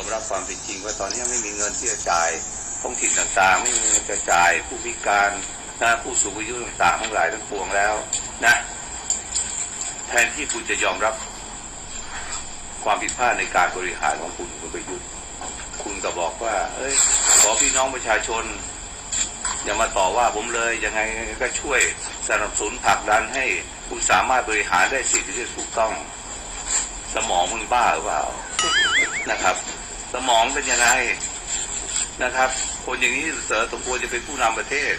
อมรับความเป็นจริงว่าตอนนี้ไม่มีเงินที่จะจ่ายท้องถิ่นต่างๆ ไม่มีเงินจะจ่ายผู้พิการนะผู้สูงอายุต่างๆทั้งหลายทั้งปวงแล้วนะแทนที่คุณจะยอมรับความผิดพลาดในการบริหารของคุณคุณประยุทธ์คุณก็บอกว่า เอ้ยขอพี่น้องประชาชน อย่ามาต่อว่าผมเลยยังไงก็ช่วยสนับสนุนผลักดันให้คุณสามารถบริหารได้สิ่งที่ถูกต้อง สมองมึงบ้าหรือเปล่านะครับ สมองเป็นยังไงนะครับ คนอย่างนี้เสอสมควรจะเป็นผู้นำประเทศ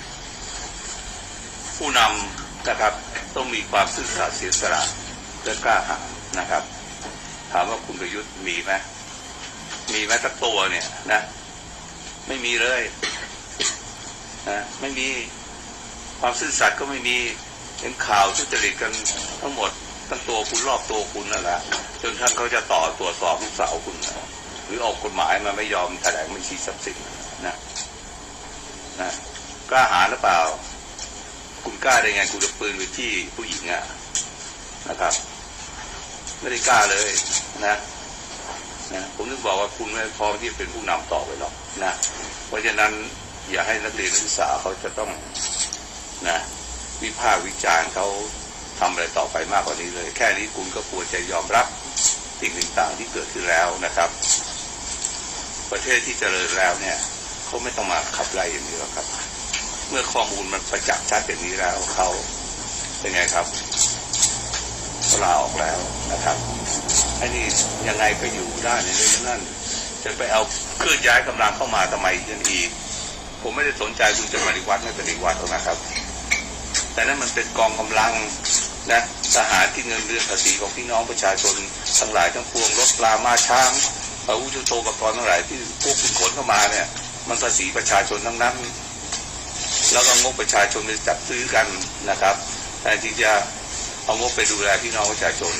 ผู้นำนะครับ ต้องมีความซื่อสัตย์เสียสละและกล้าหาญนะครับ ถามว่าคุณประยุทธ์มีไหมมีไหมสักตัวเนี่ยนะ ไม่มีเลยนะไม่มีความซื่อสัตย์ก็ไม่มีเห็นข่าวทุจริตกันทั้งหมดทั้งตัวคุณรอบตัวคุณนั่นแหละจนท่านเขาจะต่อตรวจสอบลูกสาวคุณนะายมาไม่ยอมแถลงบัญชีทรัพย์สินนะนะกล้าหาหรือเปล่า คุณกล้าได้ไงคุณจะปืนไปที่ผู้หญิงอะนะครับ ไม่ได้กล้าเลยนะนะผมถึงบอกว่าคุณไม่พร้อมที่จะเป็นผู้นำต่อไปหรอกนะเพราะฉะนั้นอย่าให้นักเรียนนักศึกษาเขาจะต้องนะวิพากษ์วิจารณ์เขาทำอะไรต่อไปมากกว่านี้เลย แค่นี้คุณก็ควรจะยอมรับสิ่งต่างๆที่เกิดขึ้นแล้วนะครับ ประเทศที่เจริญแล้วเนี่ยเขาไม่ต้องมาขับไล่อย่างนี้หรอกครับ เมื่อข้อมูลมันประจักษ์ชัดอย่างนี้แล้วเขาเป็นไงครับลาออกแล้วนะครับไอ้นี่ยังไงก็อยู่ได้ในเรื่องนั้นจะไปเอาเคลื่อนย้ายกำลังเข้ามาทำไมยังอีก ผมไม่ได้สนใจคุณจะปฏิวัติไม่ปฏิวัติหรอกนะครับ แต่นั้นมันเป็นกองกำลังนะทหารที่เงินเดือนภาษีของพี่น้องประชาชนทั้งหลายทั้งปวงรถปลามาช้าง อาวุธยุทโธปกรณ์ทั้งหลายที่พวกคุณขนเข้ามาเนี่ย มันภาษีประชาชนทั้งนั้น แล้วก็งบประชาชนไปจัดซื้อกันนะครับแต่จริงจะเอางบไปดูแลพี่น้องประชาชน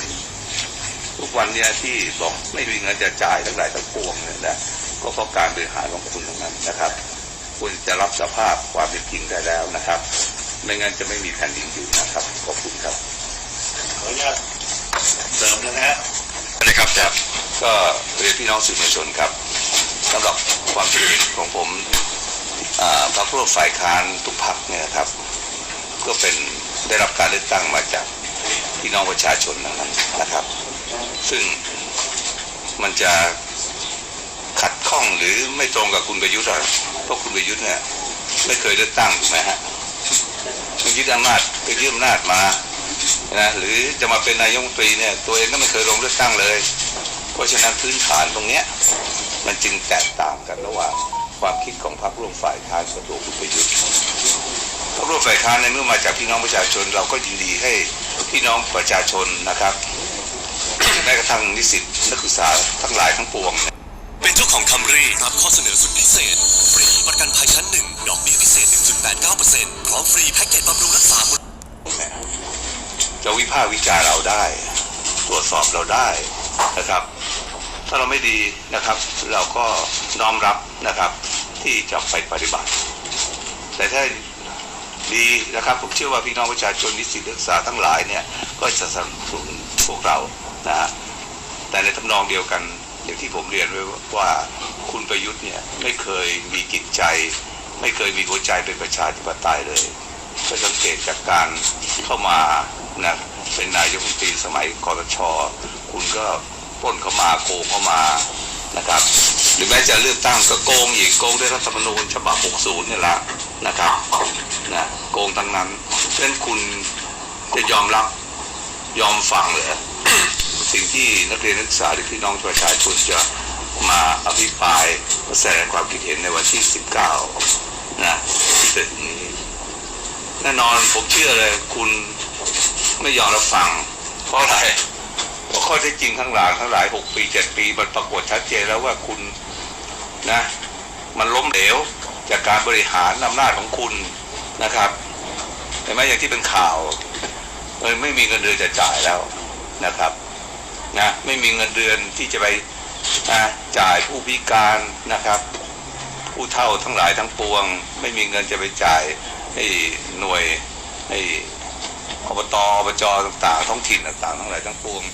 ทุกวันเนี่ยที่บอกไม่มีเงินจะจ่ายทั้งหลายทั้งปวงเนี่ยนะก็เพราะการบริหารของคุณทั้งนั้นนะครับคุณจะรับสภาพความเป็นจริงได้แล้วนะครับ ไม่งั้นจะไม่มีแผ่นดินอยู่นะครับขอบคุณครับขออนุญาตเสริมนะฮะนะครับครับ ก็เรียนพี่น้องสื่อมวลชนครับสำหรับความคิดเห็นของผมอ่าพรรคร่วมฝ่ายค้านทุกพรรคเนี่ยครับ ก็เป็นได้รับการเลือกตั้งมาจากพี่น้องประชาชนนั้นนะครับ ซึ่งมันจะขัดข้องหรือไม่ตรงกับคุณประยุทธ์หรอกเพราะคุณประยุทธ์เนี่ยไม่เคยเลือกตั้งถูกไหมฮะมันยึดอำนาจไปยึดอำนาจมานะหรือจะมาเป็นนายกรัฐมนตรีเนี่ยตัวเองก็ไม่เคยลงเลือกตั้งเลย เพราะฉะนั้นพื้นฐานตรงเนี้ยมันจึงแตกต่างกันระหว่างความคิดของพรรคร่วมฝ่ายค้านกับตัวคุณประยุทธ์พรรคร่วมฝ่ายค้านในเมื่อมาจากพี่น้องประชาชน เราก็ยินดีให้พี่น้องประชาชนนะครับแม้กระทั่งนิสิตนักศึกษาทั้งหลายทั้งปวงเนี่ยเป็นเจ้าของคัมรี่รับข้อเสนอสุดพิเศษ ฟรีประกันภัยชั้นหนึ่งดอกเบี้ยพิเศษ 1.89%พร้อมฟรีแพ็กเกจบำรุงรักษาจะวิพากษ์วิจารณ์เราได้ ตรวจสอบเราได้นะครับ ถ้าเราไม่ดีนะครับ เราก็น้อมรับนะครับที่จะไปปฏิบัติ แต่ถ้าดีนะครับผมเชื่อว่าพี่น้องประชาชนนิสิตนักศึกษาทั้งหลายเนี่ยก็จะสนับสนุนพวกเรานะฮะแต่ในทำนองเดียวกันอย่างที่ผมเรียนไว้ว่าคุณประยุทธ์เนี่ยไม่เคยมีจิตใจ ไม่เคยมีหัวใจเป็นประชาธิปไตยเลยก็สังเกตจากการเข้ามานะเป็นนายกรัฐมนตรีสมัยคอรชคุณก็ ล้นเข้ามาโกงเข้ามานะครับ หรือแม้จะเลือกตั้งก็โกงอีกโกงด้วยรัฐธรรมนูญฉบับ 60เนี่ยละนะครับนะโกงทั้งนั้นเพราะนั้นคุณจะยอมรับยอมฟังเลยสิ่งที่นักเรียนนักศึกษาหรือพี่น้องประชาชนจะมาอภิปรายแสดงความคิดเห็นในวันที่ 19 นะที่จะถึงนี้แน่นอนผมเชื่อเลยคุณไม่ยอมรับฟัง เพราะอะไร ข้อเท็จจริงทั้งหลายทั้งหลายหกปีเจ็ดปีมันปรากฏชัดเจนแล้วว่าคุณนะ มันล้มเหลวจากการบริหารอำนาจของคุณนะครับเห็นไหมอย่างที่เป็นข่าวเออไม่มีเงินเดือนจะจ่ายแล้วนะครับนะไม่มีเงินเดือนที่จะไปนะจ่ายผู้พิการนะครับ ผู้เฒ่าทั้งหลายทั้งปวง ไม่มีเงินจะไปจ่ายให้หน่วยให้อบตอบจต่างๆ ท้องถิ่นต่างๆทั้งหลายทั้งปวง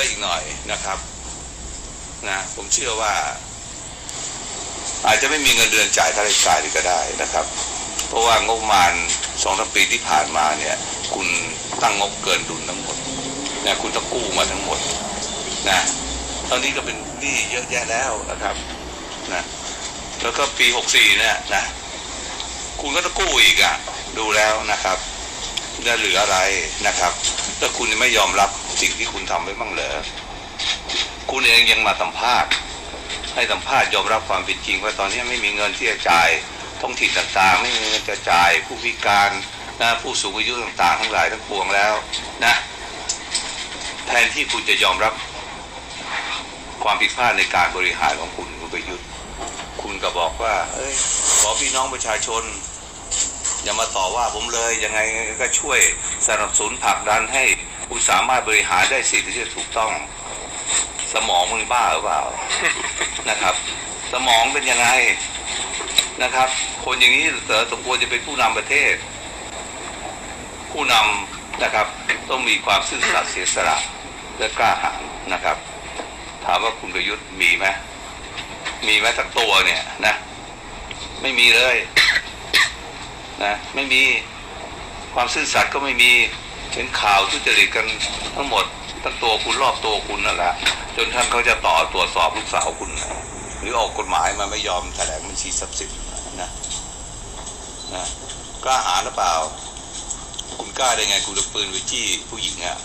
ออีกหน่อยนะครับนะผมเชื่อว่า อาจจะไม่มีเงินเดือนจ่ายค่าราชการก็ได้นะครับ เพราะว่างบประมาณสองสามปีที่ผ่านมาเนี่ย คุณตั้งงบเกินดุลทั้งหมดนะคุณต้องกู้มาทั้งหมดนะตอนนี้ก็เป็นหนี้เยอะแยะแล้วนะครับนะแล้วก็ปีหกสี่เนี่ยนะคุณก็ต้องกู้อีกอะ ดูแล้วนะครับ จะเหลืออะไรนะครับถ้าคุณไม่ยอมรับสิ่งที่คุณทำไว้บ้างเหรอคุณเองยังมาสัมภาษณ์ ให้สัมภาษณ์ยอมรับความเป็นจริงว่าตอนนี้ไม่มีเงินที่จะจ่ายท้องถิ่นต่างๆ ไม่มีเงินจะจ่ายผู้พิการนะผู้สูงอายุต่างๆ ทั้งหลายทั้งปวงแล้วนะแทนที่คุณจะยอมรับความผิดพลาดในการบริหารของคุณคุณประยุทธ์ คุณก็บอกว่า เอ้ยขอพี่น้องประชาชน อย่ามาต่อว่าผมเลยยังไงก็ช่วยสนับสนุนผลักดันให้คุณสามารถบริหารได้สิ่งที่ถูกต้อง สมองมึงบ้าหรือเปล่านะครับ สมองเป็นยังไงนะครับ คนอย่างนี้เสอสมควรจะเป็นผู้นำประเทศ ผู้นำนะครับต้องมีความซื่อสัตย์เสียสละและกล้าหาญนะครับ ถามว่าคุณประยุทธ์มีไหมมีไหมสักตัวเนี่ยนะ ไม่มีเลย นะไม่มีความซื่อสัตย์ก็ไม่มีเห็นข่าวทุจริตกันทั้งหมดทั้งตัวคุณรอบตัวคุณนั่นแหละจนท่านเขาจะต่อตรวจสอบลูกสาวคุณนะหรือออกกฎหมายมาไม่ยอมแถลงบัญชีทรัพย์สินนะนะกล้าหาหรือเปล่า คุณกล้าได้ไงคุณเอาปืนไปจี้ผู้หญิงอะ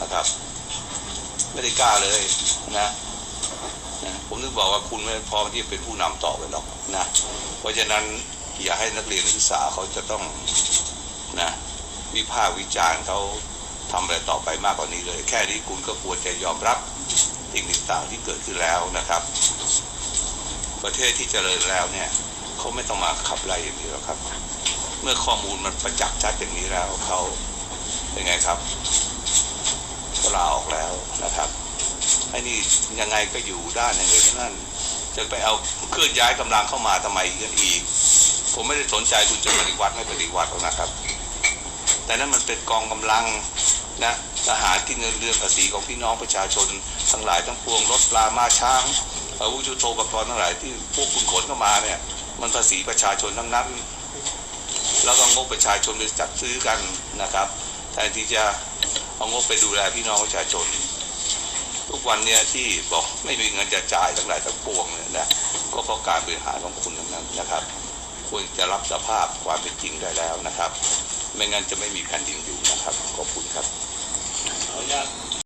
นะครับ ไม่ได้กล้าเลยนะนะผมนึกบอกว่าคุณไม่พร้อมที่จะเป็นผู้นำต่อไปหรอกนะ เพราะฉะนั้น อย่าให้นักเรียนนักศึกษาเขาจะต้องนะวิพากษ์วิจารณ์เขาทำอะไรต่อไปมากกว่านี้เลย แค่นี้คุณก็ควรจะยอมรับสิ่งต่างๆที่เกิดขึ้นแล้วนะครับ ประเทศที่เจริญแล้วเนี่ยเขาไม่ต้องมาขับไล่อย่างนี้หรอกครับ เมื่อข้อมูลมันประจักษ์ชัดอย่างนี้แล้วเขาเป็นไงครับลาออกแล้วนะครับไอ้นี่ยังไงก็อยู่ด้านอย่างนี้นั่นจะไปเอาเคลื่อนย้ายกำลังเข้ามาทำไมกันอีก ผมไม่ได้สนใจคุณจะปฏิวัติไม่ปฏิวัติหรอกนะครับ แต่นั้นมันเป็นกองกำลังนะทหารที่เงินเดือนภาษีของพี่น้องประชาชน ทั้งหลายทั้งปวงรถปลามาช้างอาวุธยุทโธปกรณ์ทั้งหลายที่พวกคุณขนเข้ามาเนี่ย มันภาษีประชาชนทั้งนั้น แล้วก็งบประชาชนไปจัดซื้อกันนะครับแทนที่จะเอางบไปดูแลพี่น้องประชาชน ทุกวันเนี่ยที่บอกไม่มีเงินจะจ่ายทั้งหลายทั้งปวงเนี่ยนะก็เพราะการบริหารของคุณทั้งนั้นนะครับ ควรจะรับสภาพความเป็นจริงได้แล้วนะครับ ไม่งั้นจะไม่มีแผ่นดินอยู่นะครับ ขอบคุณครับขออนุญาต